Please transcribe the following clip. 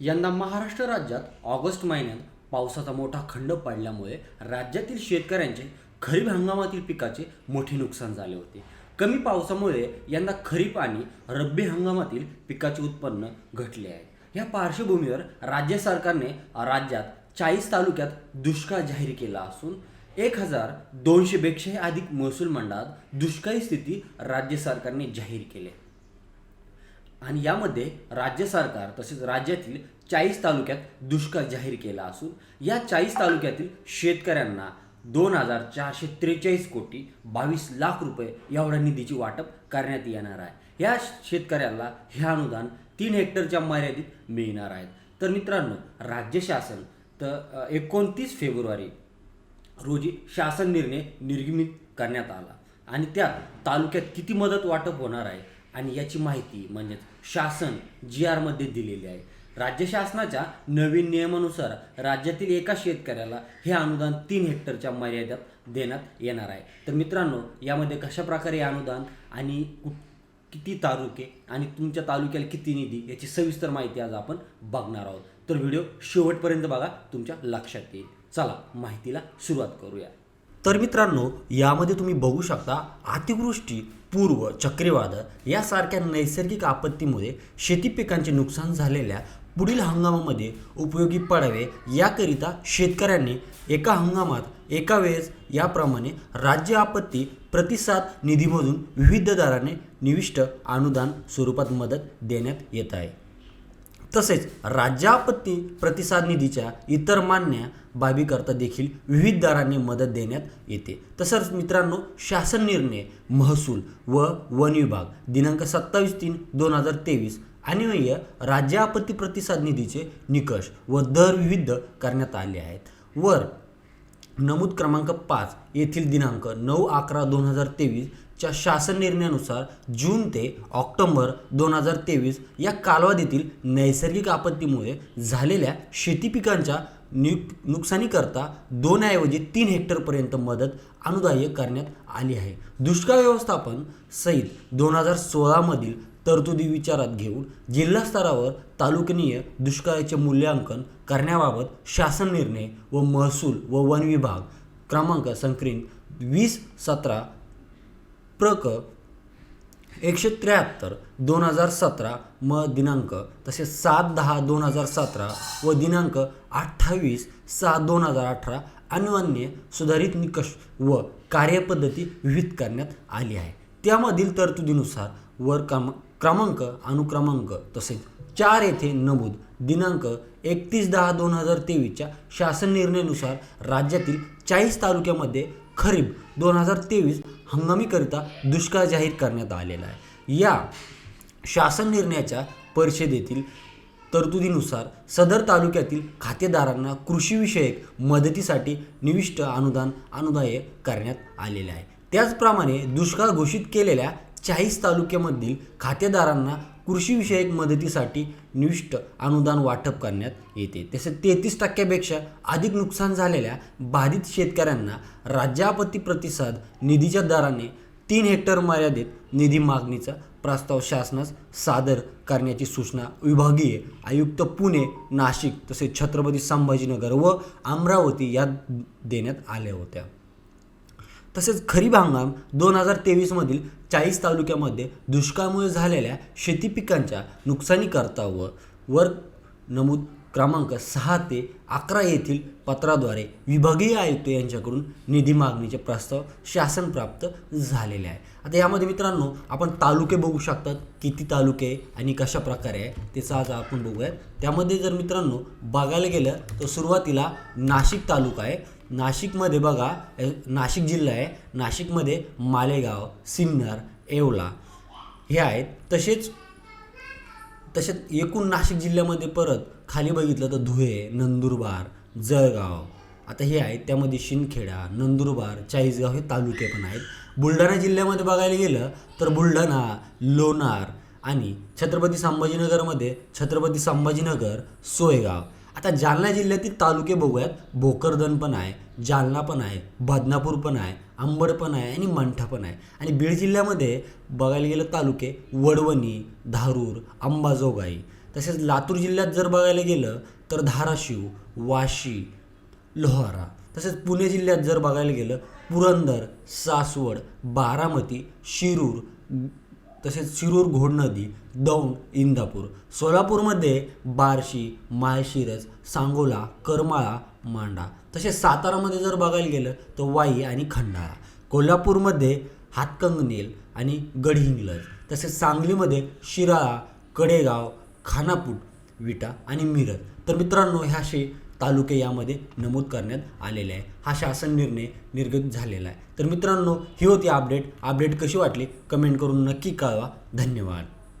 यंदा महाराष्ट्र राज्यात ऑगस्ट महिन्यात पावसाचा मोठा खंड पडल्यामुळे राज्यातील शेतकऱ्यांचे खरीप हंगामातील पिकाचे मोठे नुकसान झाले होते कमी पावसामुळे यंदा खरीप आणि रब्बी हंगामातील पिकाचे उत्पन्न घटले आहे या पार्श्वभूमीवर राज्य सरकारने राज्यात चाळीस तालुक्यात दुष्काळ जाहीर केला असून एक हजार दोनशेपेक्षाही अधिक महसूल मंडळात दुष्काळी स्थिती राज्य सरकारने जाहीर केली आहे. आणि यामध्ये राज्य सरकार तसेच राज्यातील चाळीस तालुक्यात दुष्काळ जाहीर केला असून या चाळीस तालुक्यातील शेतकऱ्यांना दोन हजार चारशे त्रेचाळीस कोटी बावीस लाख रुपये एवढ्या निधीची वाटप करण्यात येणार आहे. या शेतकऱ्याला हे अनुदान तीन हेक्टरच्या मर्यादित मिळणार आहेत तर मित्रांनो राज्य शासन तर एकोणतीस फेब्रुवारी रोजी शासन निर्णय निर्गमित करण्यात आला आणि त्यात तालुक्यात किती मदत वाटप होणार आहे आणि याची माहिती म्हणजेच शासन जी आरमध्ये दिलेली आहे. राज्य शासनाच्या नवीन नियमानुसार राज्यातील एका शेतकऱ्याला हे अनुदान तीन हेक्टरच्या मर्यादेत देण्यात येणार आहे. तर मित्रांनो यामध्ये कशा प्रकारे हे अनुदान आणि किती तालुके आणि तुमच्या तालुक्याला किती निधी याची सविस्तर माहिती आज आपण बघणार आहोत. तर व्हिडिओ शेवटपर्यंत बघा तुमच्या लक्षात येईल. चला माहितीला सुरुवात करूया. तर मित्रांनो यामध्ये तुम्ही बघू शकता अतिवृष्टी पूर्व चक्रीवादळ यासारख्या नैसर्गिक आपत्तीमुळे शेती पिकांचे नुकसान झालेल्या पुढील हंगामामध्ये उपयोगी पडावे याकरिता शेतकऱ्यांनी एका हंगामात एका वेळेस याप्रमाणे राज्य आपत्ती प्रतिसाद निधीमधून विविध दराने निविष्ट अनुदान स्वरूपात मदत देण्यात येत आहे. तसेच राज्यापत्ती प्रतिसाद निधीच्या इतर मान्य बाबीकरता देखील विविध दरांनी मदत देण्यात येते. तसंच मित्रांनो शासन निर्णय महसूल व वन विभाग दिनांक सत्तावीस तीन दोन हजार तेवीस अन्वय राज्य आपत्ती प्रतिसाद निधीचे निकष व दर विविध करण्यात आले आहेत. वर नमूद क्रमांक पाच येथील दिनांक नऊ अकरा दोन हजार तेवीसच्या शासन निर्णयानुसार जून ते ऑक्टोबर दोन हजार तेवीस या कालावधीतील नैसर्गिक आपत्तीमुळे झालेल्या शेती पिकांच्या नुक नुकसानीकरता दोनऐवजी तीन हेक्टरपर्यंत मदत अनुदाय्य करण्यात आली आहे. दुष्काळ व्यवस्थापन सहित दोन हजार सोळामधील तरतुदी विचारात घेऊन जिल्हा स्तरावर तालुकनीय दुष्काळाचे मूल्यांकन करण्याबाबत शासन निर्णय व महसूल व वन विभाग क्रमांक संक्रीन वीस सतरा प्रक एकशे त्र्याहत्तर दोन हजार सतरा म दिनांक तसेच सात दहा दोन हजार सतरा व दिनांक अठ्ठावीस सहा दोन हजार अठरा अन्वन्य सुधारित निकष व कार्यपद्धती विहित करण्यात आली आहे. त्यामधील तरतुदीनुसार वर क्रम क्रमांक अनुक्रमांक तसेच चार येथे नमूद. दिनांक एकतीस दहा दोन हजार तेवीसच्या शासन निर्णयानुसार राज्यातील चाळीस तालुक्यामध्ये खरीप दोन हजार तेवीस हंगामीकरिता दुष्काळ जाहीर करण्यात आलेला आहे. या शासन निर्णयाच्या परिषदेतील तरतुदीनुसार सदर तालुक्यातील खातेदारांना कृषीविषयक मदतीसाठी निविष्ट अनुदान अनुदाय करण्यात आलेले आहे. त्याचप्रमाणे दुष्काळ घोषित केलेल्या चाळीस तालुक्यामधील खातेदारांना कृषीविषयक मदतीसाठी निविष्ट अनुदान वाटप करण्यात येते. तसेच तेहतीस टक्क्यापेक्षा अधिक नुकसान झालेल्या बाधित शेतकऱ्यांना राज्यापती प्रतिसाद निधीच्या दराने तीन हेक्टर मर्यादेत निधी मागणीचा प्रस्ताव शासनास सादर करण्याची सूचना विभागीय आयुक्त पुणे नाशिक तसेच छत्रपती संभाजीनगर व अमरावती यात देण्यात आल्या होत्या. तसेच खरीप हंगाम दोन हजार तेवीसमधील चाळीस तालुक्यामध्ये दुष्काळामुळे झालेल्या शेती पिकांच्या नुकसानीकरता व वर नमूद क्रमांक सहा ते अकरा येथील पत्राद्वारे विभागीय आयुक्त यांच्याकडून निधी मागणीचे प्रस्ताव शासन प्राप्त झालेले आहे. आता यामध्ये मित्रांनो आपण तालुके बघू शकतात. किती तालुके आणि कशा प्रकारे आहे त्याचा आज आपण बघूयात. त्यामध्ये जर मित्रांनो बघायला गेलं तर सुरुवातीला नाशिक तालुका आहे. नाशिकमध्ये बघा नाशिक जिल्हा आहे. नाशिकमध्ये मालेगाव सिन्नर येवला हे आहेत. तसेच तसेच एकूण नाशिक जिल्ह्यामध्ये परत खाली बघितलं तर धुळे नंदुरबार जळगाव आता हे आहेत. त्यामध्ये शिंदखेडा नंदुरबार चाळीसगाव हे तालुके पण आहेत. बुलढाणा जिल्ह्यामध्ये बघायला गेलं तर बुलढाणा लोणार आणि छत्रपती संभाजीनगरमध्ये छत्रपती संभाजीनगर सोयगाव. आता जालना जिल्ह्यातील तालुके बघूयात. भोकरदन पण आहे जालना पण आहे बदनापूर पण आहे अंबड पण आहे आणि मंठा पण आहे. आणि बीड जिल्ह्यामध्ये बघायला गेलं तालुके वडवणी धारूर अंबाजोगाई. तसेच लातूर जिल्ह्यात जर बघायला गेलं तर धाराशिव वाशी लोहारा. तसेच पुणे जिल्ह्यात जर बघायला गेलं पुरंदर सासवड बारामती शिरूर तसेच शिरूर घोड नदी दौंड इंदापूर सोलापूरमध्ये बार्शी माळशिरस सांगोला करमाळा मांडा तसेच सातारामध्ये जर बघायला गेलं तर वाई आणि खंडाळा कोल्हापूरमध्ये हातकंगनेल आणि गडहिंग्लज तसेच सांगलीमध्ये शिराळा कडेगाव खानापूट विटा आणि मिरज. तर मित्रांनो ह्याशी तालुके यामध्ये नमूद करण्यात आलेले आहे. हा शासन निर्णय निर्गत झालेला आहे. तर मित्रांनो ही होती अपडेट अपडेट कशी वाटली? कमेंट करून नक्की कळवा. धन्यवाद.